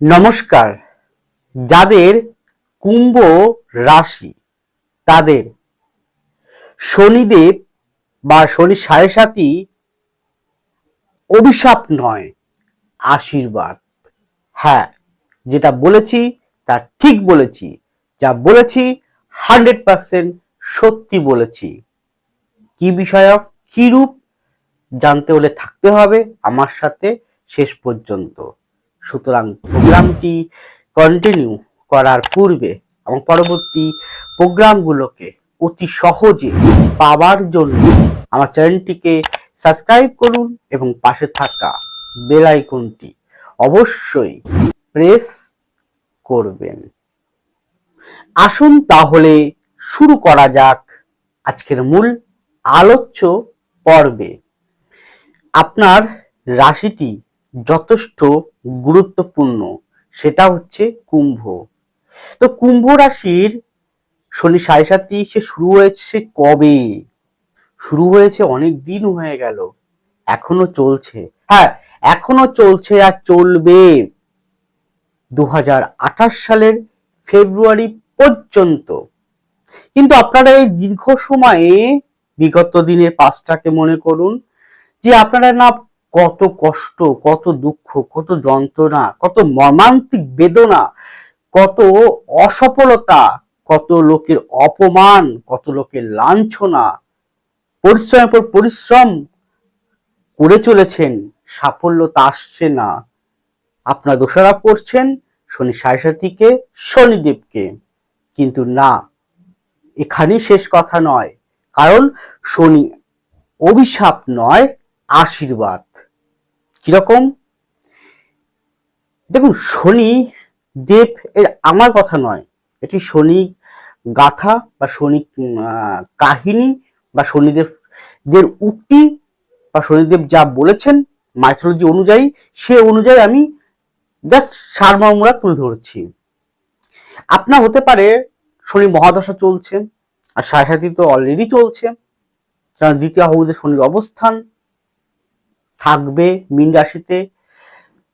নমস্কার। যাদের কুম্ভ রাশি, তাদের শনিদেব বা শনি সাড়ে সাতি অভিশাপ নয়, আশীর্বাদ। হ্যাঁ যেটা বলেছি, তা ঠিক বলেছি। যা বলেছি, হান্ড্রেড পার্সেন্ট সত্যি বলেছি। কি বিষয়ক, কি রূপ, জানতে হলে থাকতে হবে আমার সাথে শেষ পর্যন্ত। সুতরাং প্রোগ্রামটি কন্টিনিউ করার পূর্বে এবং পরবর্তী প্রোগ্রামগুলোকে অতি সহজে পাওয়ার জন্য আমার চ্যানেলটিকে সাবস্ক্রাইব করুন এবং পাশে থাকা বেল আইকনটি অবশ্যই প্রেস করবেন। আসুন তাহলে শুরু করা যাক আজকের মূল আলোচ্য পর্বে। আপনার রাশিটি যথেষ্ট গুরুত্বপূর্ণ। সেটা হচ্ছে কুম্ভ। তো কুম্ভ রাশির শনি সাড়ে সাতি সে শুরু হয়েছে কবে? শুরু হয়েছে অনেক দিন হয়ে গেল। এখনও চলছে। হ্যাঁ এখনও চলছে আর চলবে। দু হাজার আঠাশ সালের ফেব্রুয়ারি পর্যন্ত। কিন্তু আপনারা এই দীর্ঘ সময়ে, বিগত দিনের পাঁচটাকে মনে করুন, যে আপনারা না কত কষ্ট, কত দুঃখ, কত যন্ত্রণা, কত মর্মান্তিক বেদনা, কত অসফলতা, কত লোকের অপমান, কত লোকের লাঞ্ছনা, পরিশ্রমের পর পরিশ্রম করে চলেছেন, সাফল্য তা আসছে না। আপনার দোষারোপ করছেন শনি সাড়ে শনিদেবকে। কিন্তু না, এখানেই শেষ কথা নয়। কারণ শনি অভিশাপ নয় আশীর্বাদ। কীরকম? দেখুন, শনি দেব এর আমার কথা নয়। এটি শনি গাথা বা শনি কাহিনী বা শনিদেব দের উক্তি বা শনিদেব যা বলেছেন মাইথোলজি অনুযায়ী, সে অনুযায়ী আমি জাস্ট সারমর্মরা তুলে ধরছি। আপনার হতে পারে শনি মহাদশা চলছে, আর সাড়ে সাথী তো অলরেডি চলছে। দ্বিতীয় হাউসে শনির অবস্থান। থাকবে মীন রাশিতে।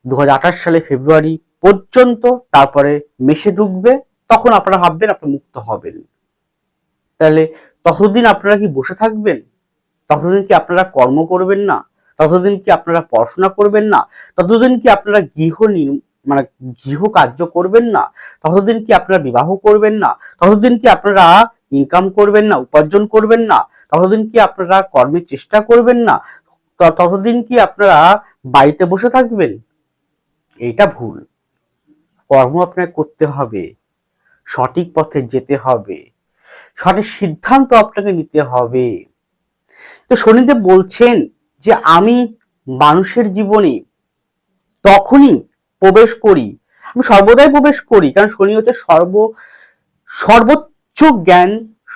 দুহাজার আঠাশ সালে ফেব্রুয়ারি পর্যন্ত তারপরে মেশে ঢুকবে, তখন আপনারা ভাববেন আপনি মুক্ত হবেন। তাহলে ততদিন আপনারা কি বসে থাকবেন? ততদিন কি আপনারা কর্ম করবেন না? ততদিন কি আপনারা পড়াশোনা করবেন না? ততদিন কি আপনারা গৃহ মানে গৃহ কার্য করবেন না? ততদিন কি আপনারা বিবাহ করবেন না? ততদিন কি আপনারা ইনকাম করবেন না? উপার্জন করবেন না? ততদিন কি আপনারা কর্মের চেষ্টা করবেন না? ততদিন কি আপনারা বাড়িতে বসে থাকবেন? এটা ভুল। কর্ম আপনাকে করতে হবে। সঠিক পথে যেতে হবে। সঠিক সিদ্ধান্ত আপনাকে নিতে হবে। তো শনিদেব বলছেন যে, আমি মানুষের জীবনে তখনই প্রবেশ করি। আমি সর্বদাই প্রবেশ করি, কারণ শনি হচ্ছে সর্ব, সর্বোচ্চ জ্ঞান,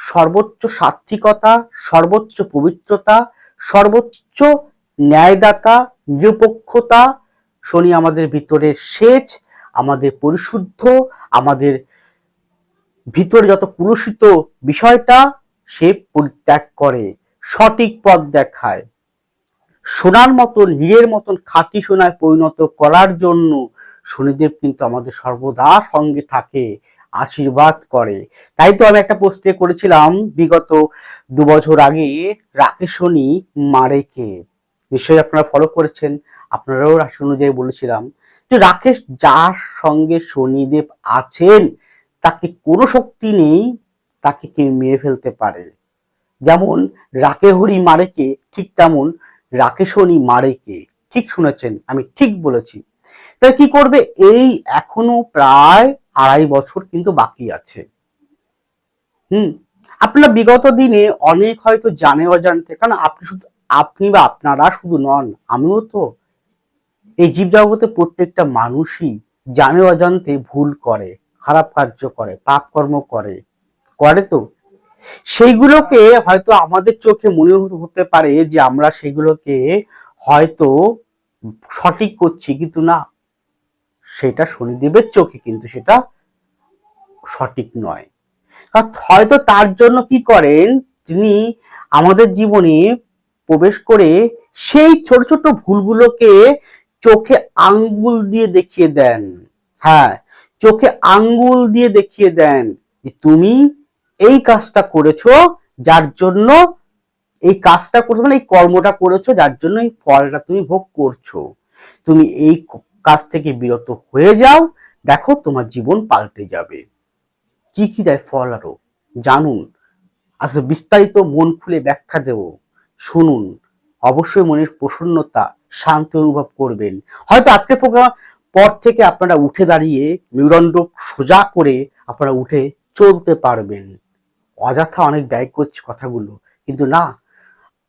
সর্বোচ্চ সাত্বিকতা সর্বোচ্চ পবিত্রতা, সর্বোচ্চ ন্যায়দাতা, নিরপেক্ষতা, শনি আমাদের ভিতরে সেচ, আমাদের পরিশুদ্ধ, আমাদের ভিতরে যত কুলুষিত বিষয়টা, সে পরিত্যাগ করে, সঠিক পথ দেখায়। সোনার মতন হীরের মতন খাঁটি সোনায় পরিণত করার জন্য শনিদেব কিন্তু আমাদের সর্বদা সঙ্গে থাকে, আশীর্বাদ করে। তাই তো আমি একটা পোস্টে করেছিলাম, বিগত দু বছর আগে রাকেশ শনি মারে কে? নিশ্চয়ই আপনারা ফলো করেছেন। আপনারাও রাশি অনুযায়ী বলেছিলাম যে রাকেশ যার সঙ্গে শনিদেব আছেন, তাকে কোনো শক্তি নেই, তাকে কেউ মেরে ফেলতে পারে। যেমন রাকে হরি মারে কে, ঠিক তেমন রাকেশনি মারেকে ঠিক শুনেছেন, আমি ঠিক বলেছি। তাই কি করবে? এই এখনও প্রায় আড়াই বছর কিন্তু বাকি আছে। হুম, আপনারা বিগত দিনে অনেক হয়তো জানে অজান্তে, কারণ আপনি শুধু আপনি বা আপনারা শুধু নন, আমিও তো। এই জীব জগতে প্রত্যেকটা মানুষই জানে অজান্তে ভুল করে, খারাপ কার্য করে, পাপ কর্ম করে। করে তো। সেইগুলোকে হয়তো আমাদের চোখে মনে হতে পারে যে আমরা সেগুলোকে হয়তো সঠিক করছি, কিন্তু না। সেটা শনিদেবের চোখে, কিন্তু সেটা সঠিক নয়। হয়তো তার জন্য কি করেন, তিনি আমাদের জীবনে প্রবেশ করে সেই ছোট ছোট ভুলগুলোকে চোখে আঙ্গুল দিয়ে দেখিয়ে দেন। হ্যাঁ চোখে আঙ্গুল দিয়ে দেখিয়ে দেন তুমি এই কাজটা করেছ যার জন্য, এই কাজটা করছ মানে এই কর্মটা করেছ যার জন্য এই ফলটা তুমি ভোগ করছ। তুমি এই কাজ থেকে বিরত হয়ে যাও, দেখো তোমার জীবন পাল্টে যাবে। কি কি দেয় ফল আরও? জানুন। আসলে বিস্তারিত মন খুলে ব্যাখ্যা দেব। শুনুন। অবশ্যই মনের প্রসন্নতা শান্তি অনুভব করবেন। হয়তো আজকের প্রোগ্রাম পর থেকে আপনারা উঠে দাঁড়িয়ে মেরুদণ্ড সোজা করে আপনারা উঠে চলতে পারবেন। অযথা অনেক ব্যয় করছে কথাগুলো। কিন্তু না,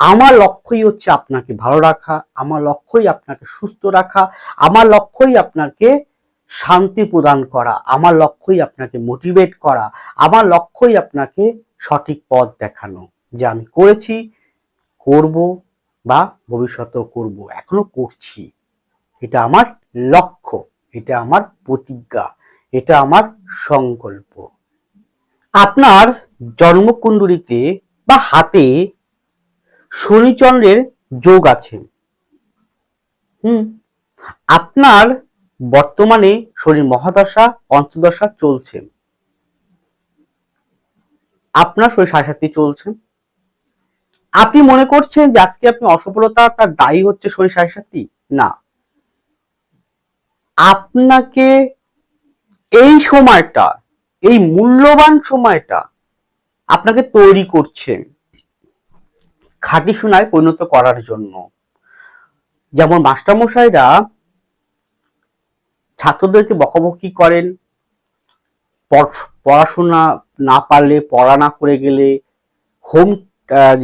আমার লক্ষ্যই হচ্ছে আপনাকে ভালো রাখা, আমার লক্ষ্যই আপনাকে সুস্থ রাখা, আমার লক্ষ্যই আপনাকে শান্তি প্রদান করা, আমার লক্ষ্যই আপনাকে মোটিভেট করা, আমার লক্ষ্যই আপনাকে সঠিক পথ দেখানো। যে আমি করেছি করব বা ভবিষ্যতেও করব, এখনও করছি। এটা আমার লক্ষ্য, এটা আমার প্রতিজ্ঞা, এটা আমার সংকল্প। আপনার জন্মকুণ্ডলিতে বা হাতে শনিচন্দ্রের যোগ আছে। হুম, আপনার বর্তমানে শনি মহাদশা অন্তদশা চলছে। আপনার শরীর সাড়ে চলছে। আপনি মনে করছেন যে আজকে আপনি অসফলতা তার দায়ী হচ্ছে শনি সাড়ে সাথী না। আপনাকে এই সময়টা, এই মূল্যবান সময়টা আপনাকে তৈরি করছে খাঁটি সোনায় পরিণত করার জন্য। যেমন মাস্টারমশাইরা ছাত্রদেরকে বকাবকি করেন, পড়- পড়াশোনা না পারলে, পড়া না করে গেলে, হোম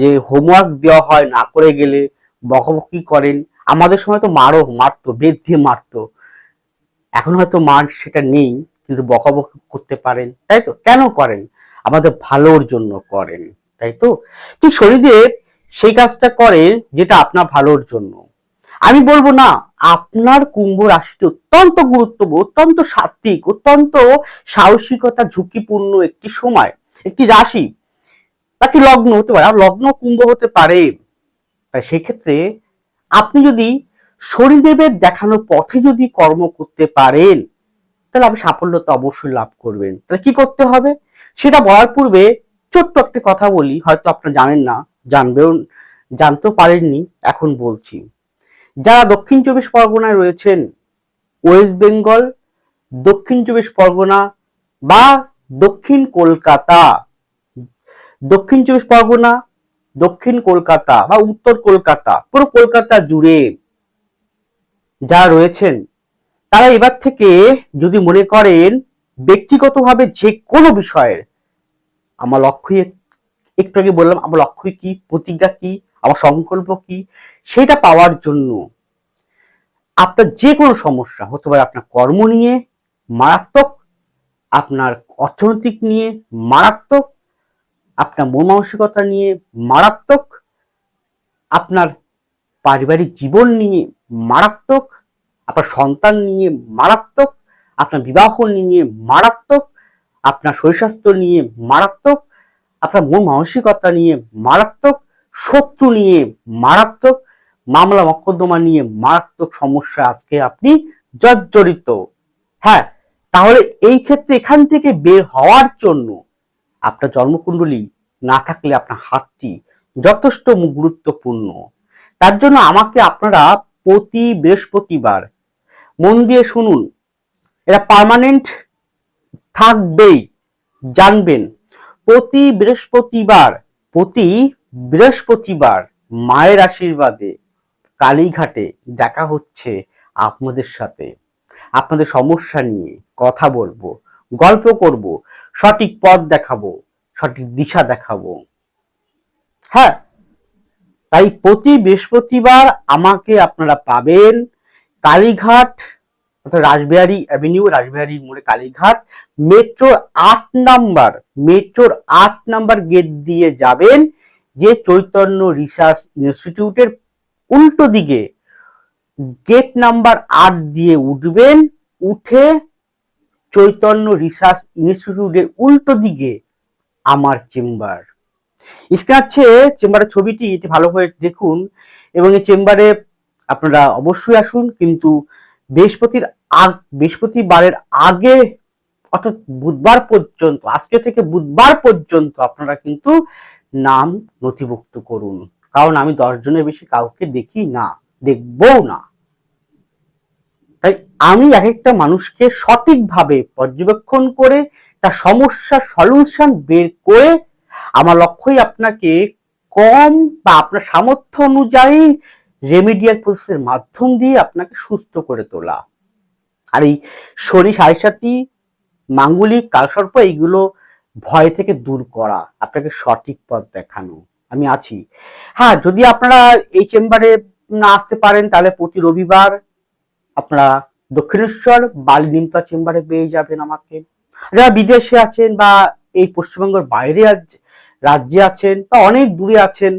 যে হোমওয়ার্ক দেওয়া হয় না করে গেলে বকাবকি করেন। আমাদের সময় তো মারও মারতো, বেদ দিয়ে মারতো। এখন হয়তো মার সেটা নেই, কিন্তু বকাবকি করতে পারেন, তাই তো? কেন করেন? আমাদের ভালোর জন্য করেন, তাই তো? ঠিক শনিদেব সেই কাজটা করে যেটা আপনার ভালোর জন্য। আমি বলব না, আপনার কুম্ভ রাশিটি অত্যন্ত গুরুত্বপূর্ণ, অত্যন্ত সাত্বিক, অত্যন্ত সাহসিকতা ঝুঁকিপূর্ণ একটি সময়, একটি রাশি। বাকি লগ্ন হতে পারে, আর লগ্ন কুম্ভ হতে পারে। তাই সেক্ষেত্রে আপনি যদি শনিদেবের দেখানো পথে যদি কর্ম করতে পারেন, তাহলে আপনি সাফল্যতা অবশ্যই লাভ করবেন। তাহলে কি করতে হবে? সেটা বলার পূর্বে ছোট্ট একটা কথা বলি, হয়তো আপনারা জানেন না, জানবেও, জানতেও পারেননি, এখন বলছি। যারা দক্ষিণ চব্বিশ পরগনায় রয়েছেন, ওয়েস্ট বেঙ্গল, দক্ষিণ চব্বিশ পরগনা বা দক্ষিণ কলকাতা দক্ষিণ চব্বিশ পরগনা, দক্ষিণ কলকাতা বা উত্তর কলকাতা, পুরো কলকাতা জুড়ে যারা রয়েছেন, তারা এবার থেকে যদি মনে করেন ব্যক্তিগতভাবে যে কোনো বিষয়ের, আমার লক্ষ্যই একটু আগে বললাম, আমার লক্ষ্যই কি, প্রতিজ্ঞা কি, আমার সংকল্প কি, সেটা পাওয়ার জন্য আপনার যে কোনো সমস্যা, হতে পারে আপনার কর্ম নিয়ে মারাত্মক, আপনার অর্থনৈতিক নিয়ে মারাত্মক আপনার মন মানসিকতা নিয়ে মারাত্মক, আপনার পারিবারিক জীবন নিয়ে মারাত্মক, আপনার সন্তান নিয়ে মারাত্মক, আপনার বিবাহ নিয়ে মারাত্মক, আপনার শরীর স্বাস্থ্য নিয়ে মারাত্মক, আপনার মন মানসিকতা নিয়ে মারাত্মক, শত্রু নিয়ে মারাত্মক, মামলা মকদ্দমা নিয়ে মারাত্মক সমস্যা আজকে আপনি জর্জরিত। হ্যাঁ তাহলে এই ক্ষেত্রে এখান থেকে বের হওয়ার জন্য আপনার জন্মকুণ্ডলী না থাকলে আপনার হাতটি যথেষ্ট গুরুত্বপূর্ণ। তার জন্য আমাকে আপনারা প্রতি বৃহস্পতিবার মন দিয়ে শুনুন। এটা পার্মানেন্ট থাকবেই, জানবেন। প্রতি বৃহস্পতিবার প্রতি বৃহস্পতিবার মায়ের আশীর্বাদে কালীঘাটে দেখা হচ্ছে আপনাদের সাথে। আপনাদের সমস্যা নিয়ে কথা বলব। গল্প করব, সঠিক পথ দেখাবো, সঠিক দিশা দেখাবো। হ্যাঁ তাই প্রতি বৃহস্পতিবার আমাকে আপনারা পাবেন কালীঘাট অর্থাৎ রাসবিহারী অ্যাভিনিউ, রাসবিহারী মোড়ে কালীঘাট, মেট্রোর আট নাম্বার, মেট্রোর আট নাম্বার গেট দিয়ে যাবেন, যে চৈতন্য রিসার্চ ইনস্টিটিউটের উল্টো দিকে গেট নাম্বার আট দিয়ে উঠবেন, উঠে চৈতন্য রিসার্চ ইনস্টিটিউটের উল্টো দিকে আমার চেম্বার। স্ক্রিনে আছে, চেম্বারের ছবিটি এটি ভালো করে দেখুন এবং এই চেম্বারে আপনারা অবশ্যই আসুন, কিন্তু বৃহস্পতির আগ- বৃহস্পতিবারের আগে, অর্থাৎ বুধবার পর্যন্ত, আজকে থেকে বুধবার পর্যন্ত আপনারা কিন্তু নাম নথিভুক্ত করুন। কারণ আমি দশ জনের বেশি কাউকে দেখি না, দেখবও না। তাই আমি এক একটা মানুষকে সঠিকভাবে পর্যবেক্ষণ করে তার সমস্যার সলিউশন বের করে আমার লক্ষ্যই আপনাকে কম বা আপনার সামর্থ্য অনুযায়ী রেমিডিয়াল প্রসেসের মাধ্যম দিয়ে আপনাকে সুস্থ করে তোলা। আর এই শনি সাতি মাঙ্গলিক, কালসর্প, এইগুলো ভয় থেকে দূর করা, আপনাকে সঠিক পথ দেখানো। আমি আছি। হ্যাঁ যদি আপনারা এই চেম্বারে না আসতে পারেন, তাহলে প্রতি রবিবার আপনারা দক্ষিণেশ্বর বালি নিমতা চেম্বারে পেয়ে যাবেন আমাকে। যারা বিদেশে আছেন বা এই পশ্চিমবঙ্গের বাইরে রাজ্যে আছেন বা অনেক দূরে আছেন,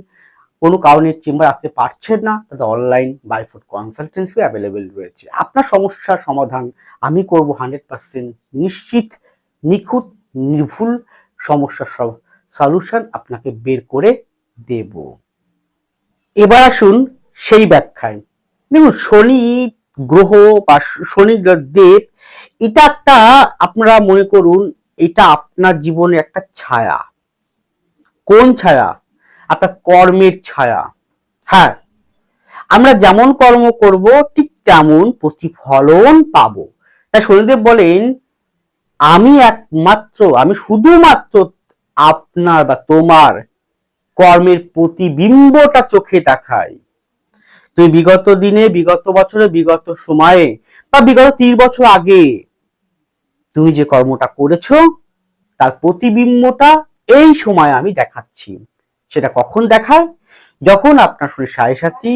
কোনো কারণে চেম্বার আসতে পারছেন না, তাদের অনলাইন বাইফুড কনসালটেন্সি অ্যাভেলেবেল রয়েছে। আপনার সমস্যার সমাধান আমি করব হান্ড্রেড পার্সেন্ট নিশ্চিত, নিখুঁত, নির্ভুল সমস্যার সলিউশন আপনাকে বের করে দেব। এবার আসুন সেই ব্যাখ্যায়। দেখুন, শনি গ্রহ বা শনি দেব, এটা একটা আপনারা মনে করুন, এটা আপনার জীবনে একটা ছায়া। কোন ছায়া? আপনার কর্মের ছায়া। হ্যাঁ আমরা যেমন কর্ম করব, ঠিক তেমন প্রতিফলন পাবো। তাই শনিদেব বলেন, আমি একমাত্র, আমি শুধুমাত্র আপনার বা তোমার কর্মের প্রতিবিম্বটা চোখে দেখাই। তুমি বিগত দিনে, বিগত বছরে, বিগত সময়ে বা বিগত তিন বছর আগে তুমি যে কর্মটা করেছ, তার প্রতিবিম্বটা এই সময় আমি দেখাচ্ছি। সেটা কখন দেখায়? যখন আপনার শনির সাড়ে সাথী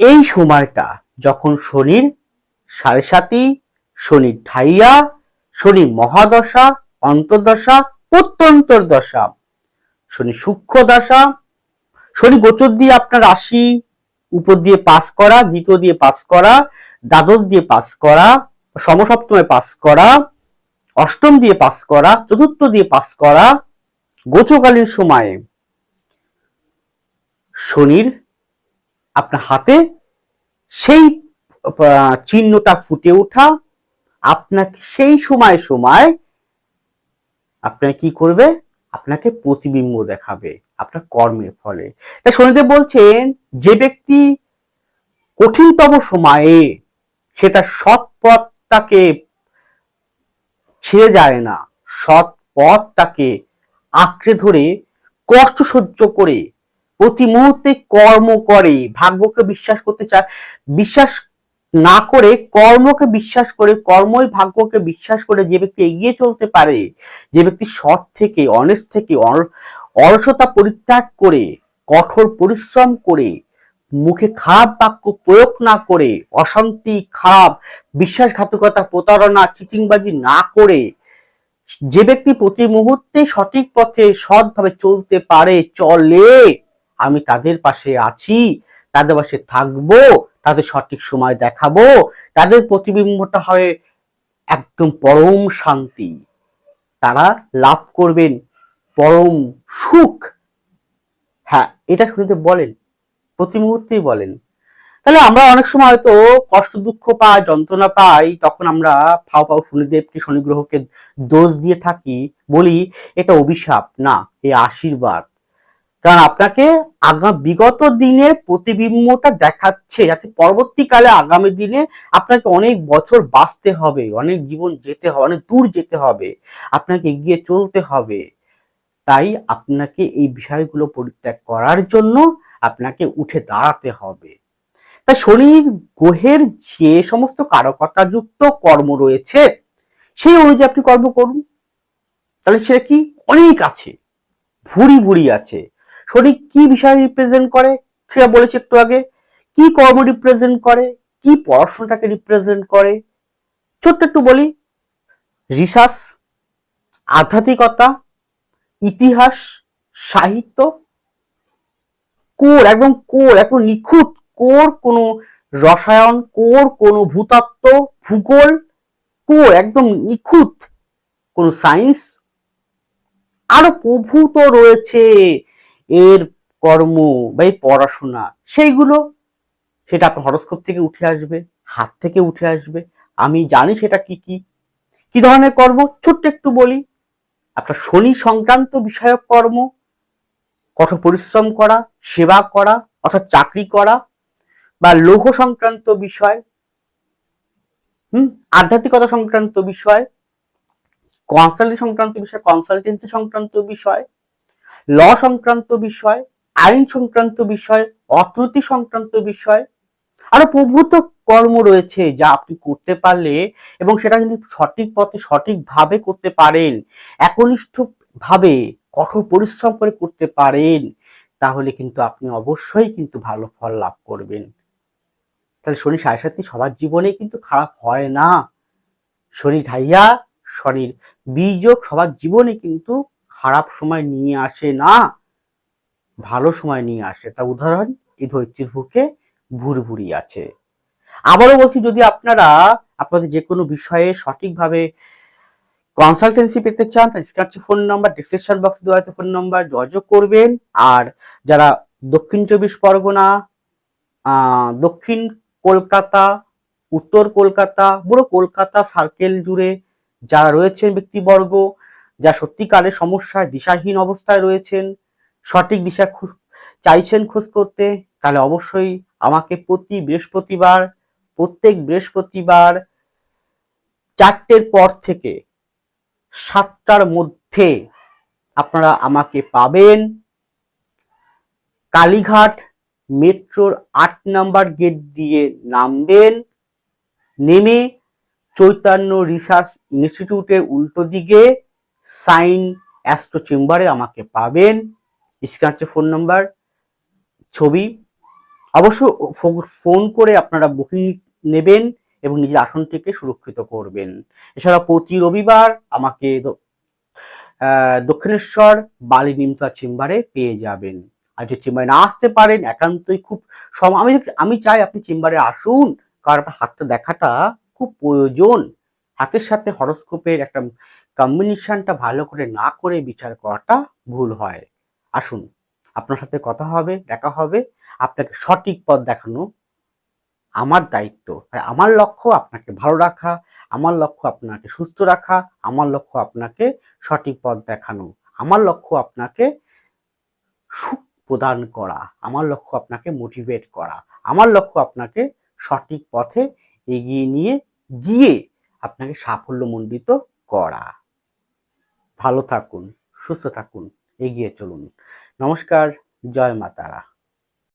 এই সময়টা যখন শনির সাড়ে সাথী শনির ঢাইয়া, শনি মহাদশা, অন্তর্দশা প্রত্যন্তর দশা শনি সূক্ষ্ম দশা, শনি গোচর দিয়ে আপনার রাশি উপর দিয়ে পাস করা, দ্বিতীয় দিয়ে পাস করা, দ্বাদশ দিয়ে পাস করা, সমসপ্তমে পাস করা, অষ্টম দিয়ে পাস করা, চতুর্থ দিয়ে পাস করা, গোচকালীন সময়ে শনির আপনার হাতে সেই চিহ্নটা ফুটে ওঠা, আপনাকে সেই সময় সময় আপনার কি করবে? আপনাকে প্রতিবিম্ব দেখাবে। আপনার কর্মের ফলে। তাই শনিদেব বলছেন, যে ব্যক্তি কঠিনতম সময়ে সে তার সৎ পথটাকে ছেড়ে যায় না, সৎ পথটাকে আঁকড়ে ধরে, কষ্ট সহ্য করে, প্রতি মুহূর্তে কর্ম করে, ভাগ্যকে বিশ্বাস করতে চায়, বিশ্বাস না করে, কর্মকে বিশ্বাস করে, কর্মই ভাগ্যকে বিশ্বাস করে যে ব্যক্তি এগিয়ে চলতে পারে, যে ব্যক্তি সৎ থেকে অনেস্ট থেকে অলসতা পরিত্যাগ করে, কঠোর পরিশ্রম করে, মুখে খারাপ বাক্য প্রয়োগ না করে, অশান্তি, খারাপ, বিশ্বাসঘাতকতা, প্রতারণা, চিটিংবাজি না করে যে ব্যক্তি প্রতি মুহূর্তে সঠিক পথে সৎভাবে চলতে পারে, চলে। আমি তাদের পাশে আছি, তাদের পাশে থাকব, তাদের সঠিক সময় দেখাবো, তাদের প্রতিবিম্বটা হয় একদম পরম শান্তি। তারা লাভ করবেন। পরম সুখ। হ্যাঁ এটা শুনিতে বলেন, প্রতি মুহূর্তেই বলেন। তাহলে আমরা অনেক সময় হয়তো কষ্ট, দুঃখ পাই, যন্ত্রণা পাই, তখন আমরা ফাও ফাও শনিদেবকে, শনি গ্রহকে দোষ দিয়ে থাকি, বলি, এটা অভিশাপ, না, এ আশীর্বাদ। কারণ আপনাকে আগা, বিগত দিনের প্রতিবিম্বটা দেখাচ্ছে, যাতে পরবর্তীকালে আগামী দিনে আপনাকে অনেক বছর বাঁচতে হবে, অনেক জীবন যেতে হবে, অনেক দূর যেতে হবে, আপনাকে এগিয়ে চলতে হবে। তাই আপনাকে এই বিষয়গুলো পরিত্যাগ করার জন্য আপনাকে উঠে দাঁড়াতে হবে। তাই শনির গ্রহের যে সমস্ত কারকতাযুক্ত কর্ম রয়েছে, সেই অনুযায়ী আপনি কর্ম করুন। তাহলে সেটা কি? অনেক আছে। ভুরি ভুরি আছে। শনি কি বিষয় রিপ্রেজেন্ট করে সেটা বলেছি একটু আগে। কি কর্ম রিপ্রেজেন্ট করে? কি পড়াশোনাটাকে রিপ্রেজেন্ট করে? ছোট্ট একটু বলি। রিসার্চ, আধ্যাত্মিকতা ইতিহাস, সাহিত্য, কোর, একদম কোর, একদম নিখুঁত কোর, কোনো রসায়ন কোর, কোনো ভূতত্ত্ব, ভূগোল কোর, একদম নিখুঁত কোনো সায়েন্স। আরও প্রভূত রয়েছে এর কর্ম বা এই পড়াশোনা, সেইগুলো সেটা আপনার হরস্কোপ থেকে উঠে আসবে, হাত থেকে উঠে আসবে। আমি জানি সেটা কি কি কি ধরনের কর্ম, ছোট্ট একটু বলি। একটা শনি সংক্রান্ত বিষয়ক কর্ম, কঠোর পরিশ্রম করা, সেবা করা, অর্থাৎ চাকরি করা, বা লৌহ সংক্রান্ত বিষয়, হুম, আধ্যাত্মিকতা সংক্রান্ত বিষয় কনসাল্টি সংক্রান্ত বিষয় কনসালটেন্সি সংক্রান্ত বিষয় ল সংক্রান্ত বিষয়, আইন সংক্রান্ত বিষয়, অর্থনীতি সংক্রান্ত বিষয় আরও প্রভূত কর্ম রয়েছে যা আপনি করতে পারলে এবং সেটা যদি সঠিক পথে সঠিকভাবে করতে পারেন একনিষ্ঠ ভাবে কঠোর পরিশ্রম করে করতে পারেন, তাহলে কিন্তু আপনি অবশ্যই কিন্তু ভালো ফল লাভ করবেন। তাহলে শনি সাড়ে সাতটি সবার জীবনে কিন্তু খারাপ হয় না। শনি ঢাইয়া, শনির বীজক সবার জীবনে কিন্তু খারাপ সময় নিয়ে আসে না, ভালো সময় নিয়ে আসে। তা উদাহরণ, এই ধৈর্যের বুকে ভুরভুরি আছে। আবারও বলছি, যদি আপনারা আপনাদের যে কোনো বিষয়ে সঠিকভাবে কনসালটেন্সি পেতে চান, তাহলে ফোন নাম্বার ডিসক্রিপশন বক্স দেওয়া আছে ফোন নাম্বার যোগাযোগ করবেন। আর যারা দক্ষিণ চব্বিশ পরগনা দক্ষিণ কলকাতা, উত্তর কলকাতা, পুরো কলকাতা সার্কেল জুড়ে যারা রয়েছেন ব্যক্তিবর্গ, যা সত্যিকারের সমস্যায় দিশাহীন অবস্থায় রয়েছেন, সঠিক দিশা চাইছেন খোঁজ করতে, তাহলে অবশ্যই আমাকে প্রতি বৃহস্পতিবার, প্রত্যেক বৃহস্পতিবার চারটের পর থেকে সাতটার মধ্যে আপনারা আমাকে পাবেন। কালীঘাট মেট্রোর আট নাম্বার গেট দিয়ে নামবেন। নেমে চৈতন্য রিসার্চ ইনস্টিটিউটের উল্টো দিকে সাইন অ্যাস্ট্রো চেম্বারে আমাকে পাবেন। স্ক্রাচে ফোন নাম্বার, ছবি। অবশ্য ফোন করে আপনারা বুকিং নেবেন এবং নিজের আসনটিকে সুরক্ষিত করবেন। এছাড়া প্রতি রবিবার আমাকে দক্ষিণেশ্বর, বালি, নিমতা চেম্বারে পেয়ে যাবেন। আর যদি চেম্বারে না আসতে পারেন, একান্তই খুব সম, আমি আমি চাই আপনি চেম্বারে আসুন। কারণ আপনার হাতটা দেখাটা খুব প্রয়োজন। হাতের সাথে হরস্কোপের একটা কম্বিনেশনটা ভালো করে না করে বিচার করাটা ভুল হয়। আসুন। আপনার সাথে কথা হবে, দেখা হবে। আপনাকে সঠিক পথ দেখানো আমার দায়িত্ব। আর আমার লক্ষ্য আপনাকে ভালো রাখা, আমার লক্ষ্য আপনাকে সুস্থ রাখা, আমার লক্ষ্য আপনাকে সঠিক পথ দেখানো, আমার লক্ষ্য আপনাকে সুখ প্রদান করা, আমার লক্ষ্য আপনাকে মোটিভেট করা, আমার লক্ষ্য আপনাকে সঠিক পথে এগিয়ে নিয়ে গিয়ে আপনাকে সাফল্যমণ্ডিত করা। ভালো থাকুন, সুস্থ থাকুন, এগিয়ে চলুন। নমস্কার জয় মাতারা